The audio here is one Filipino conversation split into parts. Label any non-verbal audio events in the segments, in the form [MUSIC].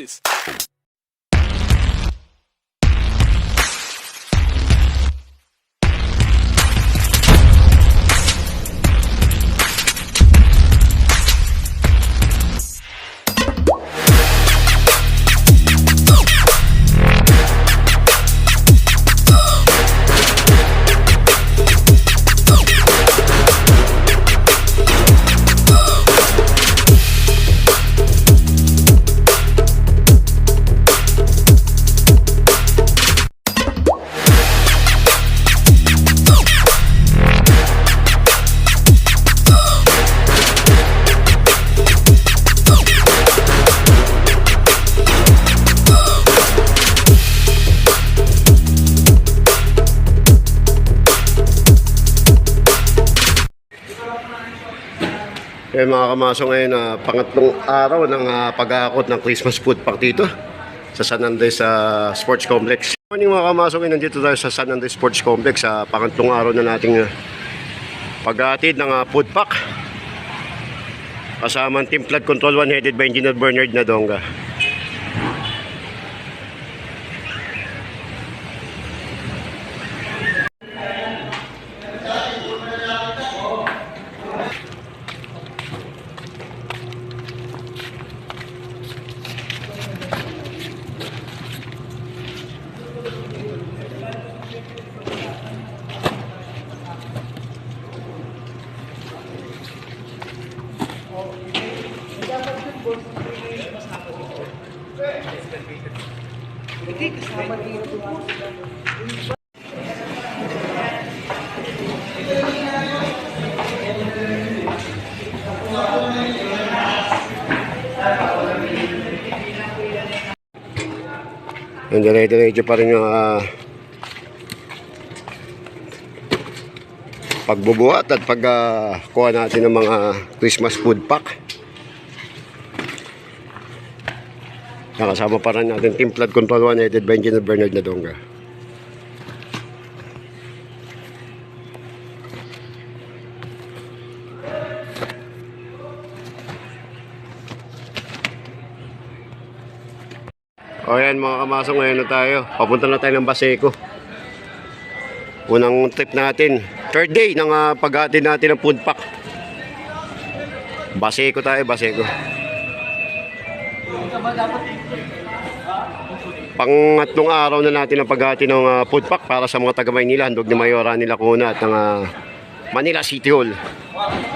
Moses. Eh mga kamaso ngayon na pangatlong araw ng ah, pag-aakot ng Christmas food pack dito sa San Andres sa Sports Complex. Morning mga kamaso ngayon nandito tayo sa San Andres Sports Complex sa pangatlong araw na nating ah, pag-aatid ng ah, food pack. Kasama ang Team Flood Control 1 headed by Engineer Bernard Nadonga. Yung dire-diretso pa rin yung ah, pagbubuhat at pagkuha natin ng mga Christmas food pack. Nakasama pa rin natin Team Flood Control 1 headed by Engineer Bernard Nadonga. O yan mga kamasong ngayon na tayo. Papunta na tayo ng Baseco. Unang trip natin. Third day ng uh, paghatid natin ng food pack. Baseco tayo, Baseco. Pangatlong araw na natin ang paghati ng uh, food pack para sa mga taga Maynila, handog ni Mayora nila Kuna at ng uh, Manila City Hall. Balik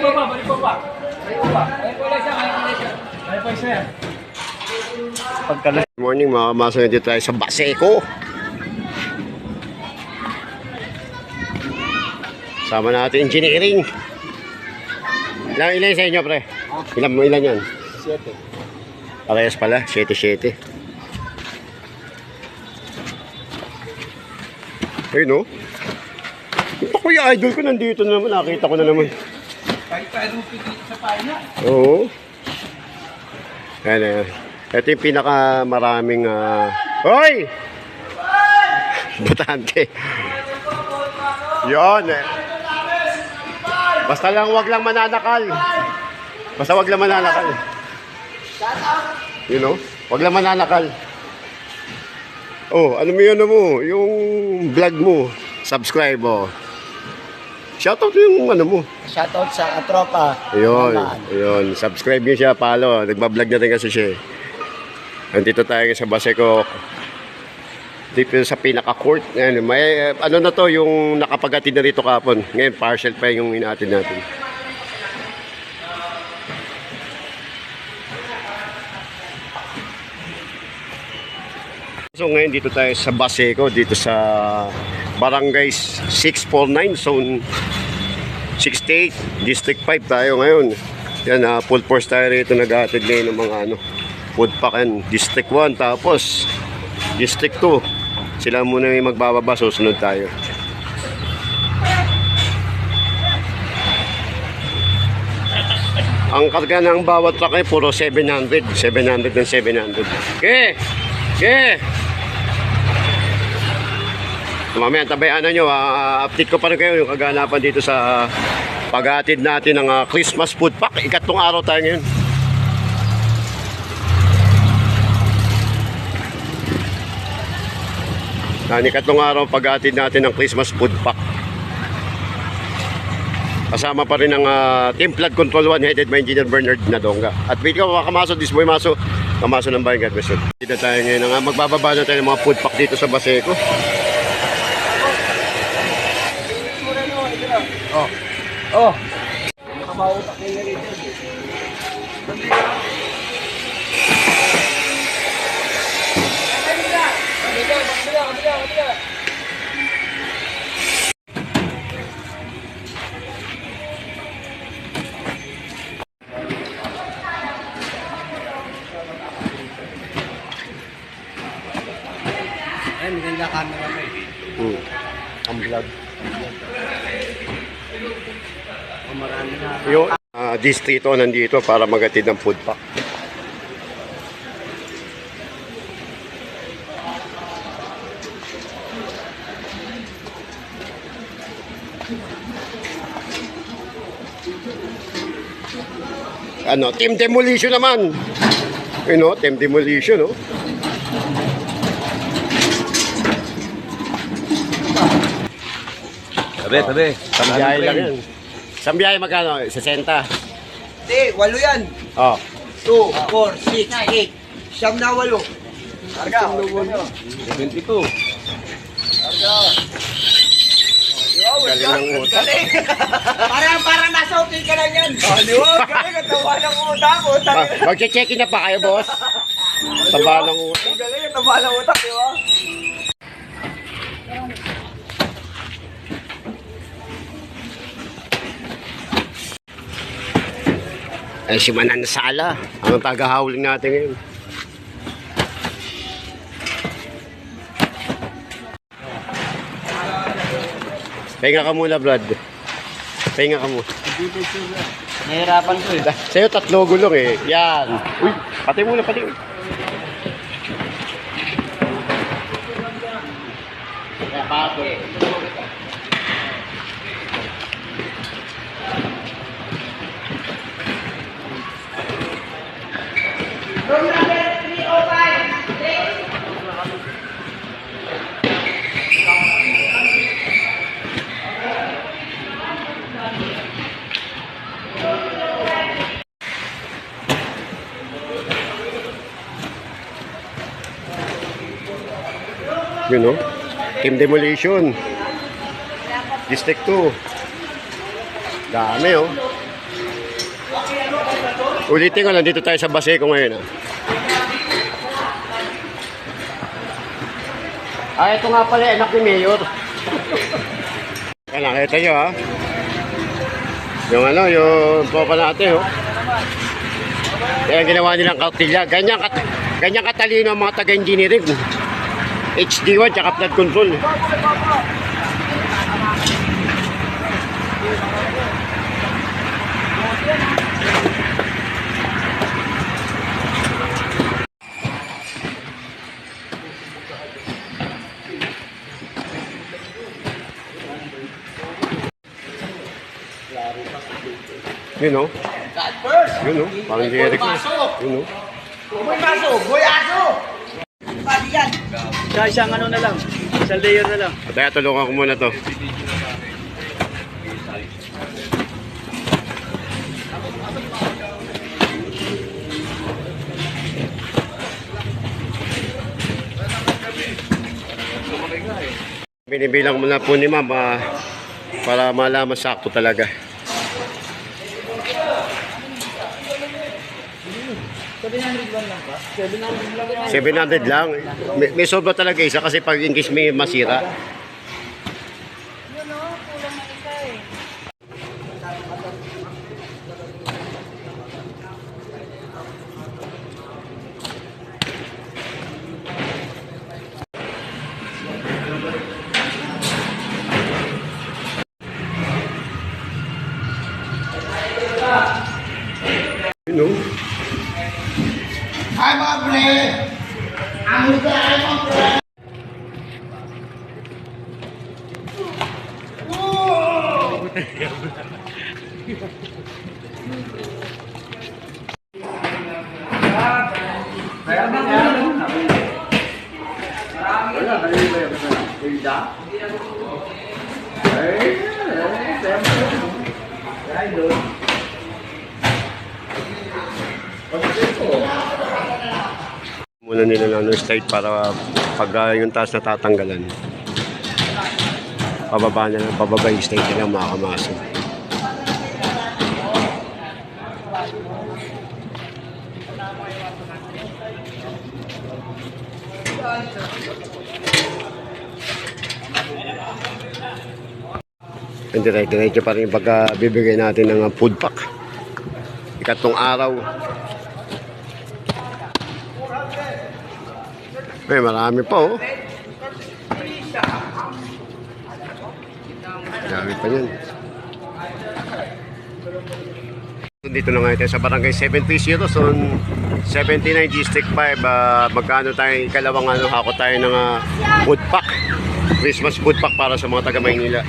po pa, balik po pa. Balik po pa. Balik lang siya, balik po lang siya. Balik po siya. Pagkalas. Good morning mga kamasong dito tayo sa Baseco. Sama natin engineering. Ilan, ilan sa inyo pre? Ilan mo ilan yan? Siyete. Parehas pala, 7-7. Ayun no? Ito ko yung idol ko nandito na naman, nakita ko na naman. Kahit tayo pigil sa paina. Oo. Yan, yan. Ito yung pinaka maraming... ah, Hoy! Butante. Yon. Eh. Basta lang wag lang mananakal. Basta wag lang mananakal. You know? Wag lang mananakal. Oh, ano mo yun ano mo? Yung vlog mo. Subscribe oh. Shoutout yung ano mo. Shoutout sa katropa. Ayun, ayun. Subscribe niyo siya, follow. Nagbablog na rin kasi siya. Nandito tayo sa Baseco. Dito sa pinaka-court. Ayan, may, ano na to, yung nakapagatid na rito kapon. Ngayon, partial pa yung inaatid natin. So ngayon dito tayo sa Baseco, dito sa Barangay 649, Zone 68, District 5 tayo ngayon. Yan, uh, full force tayo rito nag-atid ngayon ng mga ano, and District 1 tapos District 2. Sila muna yung magbababa, susunod tayo. Ang karga ng bawat truck ay puro 700, 700 and 700. Okay! Okay! Mamaya, tabayanan nyo. ah, update ko pa rin kayo yung kaganapan dito sa paghatid natin ng ah, Christmas food pack. Ikatlong araw tayo ngayon. Nani katlong araw pag-atid natin ng Christmas food pack. Kasama pa rin ang ah, Team Flood Control 1 headed by Engineer Bernard Nadonga. At wait ka mga kamaso, this boy maso, kamaso ng bayan, God bless you. Dito tayo ngayon, nga, magbababa na tayo ng mga food pack dito sa Baseco. Oh. Ay, maganda camera mo eh. Hmm. Ang vlog. Oh, marami na. Yung ah, distrito nandito para magatid ng food pack. Ano, team demolition naman. You know, team demolition, no? Tabi, tabi. Sambiyahe lang yan. Sambiyahe magkano? 60. Hindi, walo yan. Oh. 2, 4, 6, 8. Siyam na walo. Karga. 22. Galing ng utak. [LAUGHS] Parang, parang nasa hotel ka lang yan. Oh, di ba? Galing, ang tawa ng utak. Utak. Ah, Magche-check-in na pa kayo, boss. Taba ng utak. Galing, ang tawa ng utak, di ba? Eh, si Manan Sala. Ang tagahawling natin ngayon. Pahinga ka muna, Brad. Pahinga ka muna. Nahirapan ko eh. Sa'yo tatlo gulong eh. Yan. Uy, pati muna, pati. Kaya pati. You know? Team Demolition. District 2. Dami oh. Ulitin ko, nandito tayo sa Baseco ngayon ah. Ah, ito nga pala anak ni Mayor. [LAUGHS] Kaya nakita nyo ha. Yung ano, yung tropa natin oh. Kaya ginawa nilang kartilya. Ganyan, ganyan katalino ang mga taga-engineering. HD1 tsaka flood control. Yun know? Yun know? Parang Jericho. Yun know? Boy maso, boy aso. Sa isang ano na lang. Isang layer na lang. Kaya tulungan ko muna to. Binibilang mo na po ni ma'am ah, para malaman sakto talaga. Hundred 700 lang. May, may sobra talaga isa kasi pag in case may masira. Muna nila ng slide para pag ah, yung taas na tatanggalan. Pababa na lang, pababa yung slide nila makakamasok. And dire-diretso pa rin pagka bibigay natin ng ah, food pack. Ikatlong araw. Eh, marami pa oh. Dami pa yan. Dito na ngayon tayo sa barangay 730 so 79 District 5 ah, magkano tayo ikalawang ano hako tayo ng ah, food pack. Christmas food pack para sa mga taga Maynila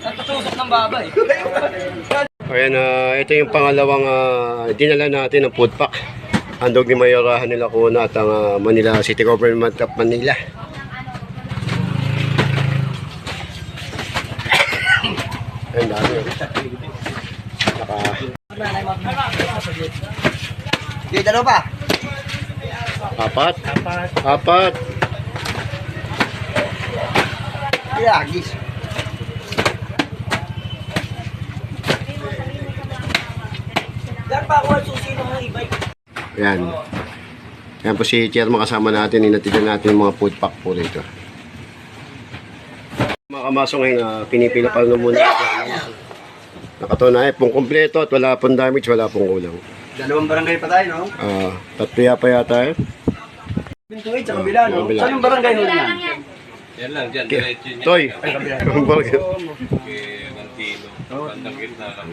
Natutusok [LAUGHS] ng babay. [LAUGHS] Ayan, ah, ito yung pangalawang ah, dinala natin ng food pack. Handog ni Mayorahan nila Kuna at ang ah, Manila City Government of Manila. [COUGHS] Ayan, dami. oh. Naka, Di, dalawa pa. apat. Apat. Di, agis. Yan pa ako ang susi ng mga ibay. Ayan. Ayan po si Chairman kasama natin. Inatigan natin yung mga food pack po rito. Mga kamaso ngayon, ah, pinipila pa lang muna. Nakatunay pong kompleto at wala pong damage, wala pong kulang. Dalawang barangay pa tayo, no? Ah, tatlo yapa yata eh. 8 sa kabila, no? Saan yung barangay huli na? Yan lang, dyan. Diretso niya. Toy! Bakit? Kay Mantino. Bandang gitna lang.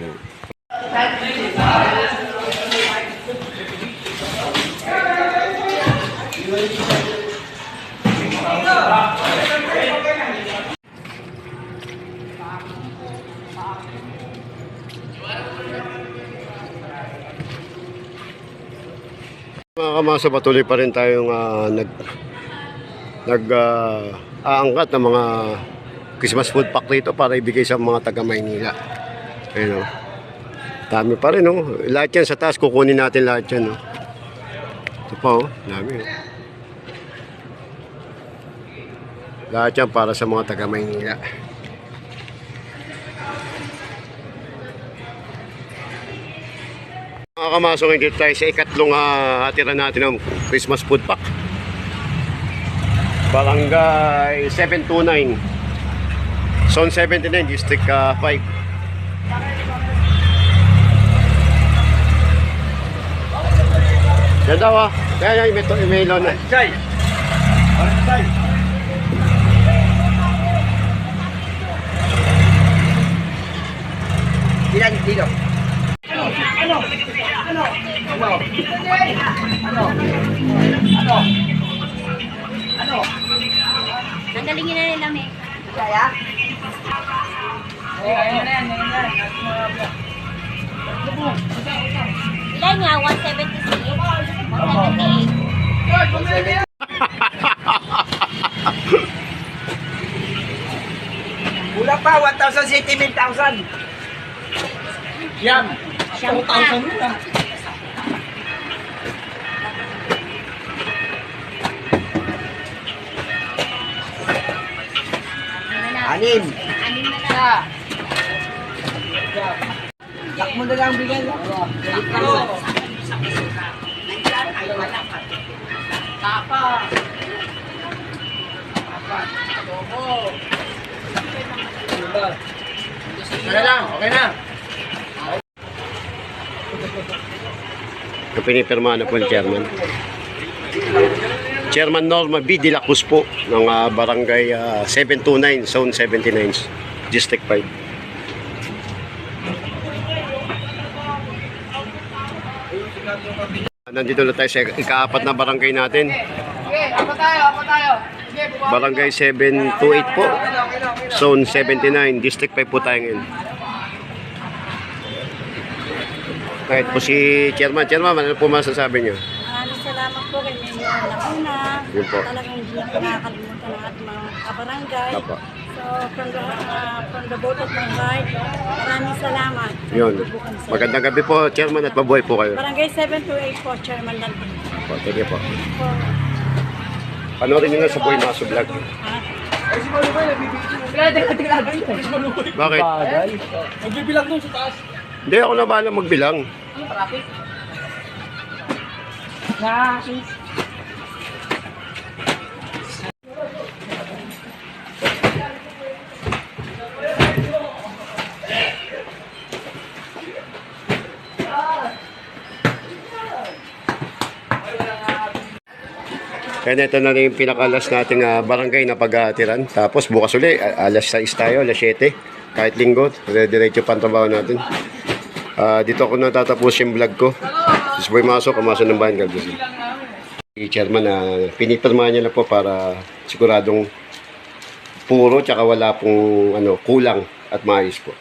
Mga kamasa, patuloy pa rin tayong ah, nag nag ah, aangkat ng mga Christmas food pack dito para ibigay sa mga taga Maynila. Ayun oh. Dami pa rin oh. Lahat yan sa taas, kukunin natin lahat yan oh. Ito pa oh, dami oh. Lahat yan para sa mga taga Maynila. Mga kamasok, dito tayo sa ikatlong uh, hatira natin ng Christmas food pack. Barangay 729. Zone 79, District uh, 5. Yan daw ah. Yan, yan, may, to- may ilaw na. Chay! Chay! Ilan dito? Tanggalin nyo na rin lamig. Kaya? Ayun na yan, ayun na. Ilan nga? 176? 178? Kulang pa, 1,000 city, 1,000. Yan. Siyang pa. Ano na? Anim. Anim na lang. Yak mo na lang bigay. Ano lang, okay na. Yung pinipirma na po ni Chairman. Chairman Norma B. De La Cruz po ng ah, Barangay ah, 729, Zone 79, District 5. Nandito na tayo sa ikaapat na barangay natin. Barangay 728 po. Zone 79, District 5 po tayo ngayon. Kahit po si Chairman. Chairman, ano po masasabi niyo? Maraming salamat po kay Mayor Lacuna. Yun po. Talagang hindi na nakakalimutan ng ating mga kabarangay. Apo. So, from the, uh, from the boat of my heart, maraming salamat. Yun. Sa- Magandang gabi po, Chairman, at mabuhay po kayo. Barangay 728 po, Chairman Lantin. Po, thank you po. Po. Panoorin niyo na sa Boy Maso Vlog. Tingnan. Bakit? Magbibilang doon sa taas. Hindi ako na bahala magbilang. Kaya ito na rin yung pinakalas nating ah, barangay na pag-aatiran. Tapos bukas uli, alas 6 tayo, alas 7. Kahit linggo, dire-diretso pa ang trabaho natin. Ah, dito ako natatapos yung vlog ko. Sis Boy Maso, Kamaso ng Bayan, God bless you. Chairman na pinipirmahan niya lang po para siguradong puro tsaka wala pong ano, kulang at maayos po.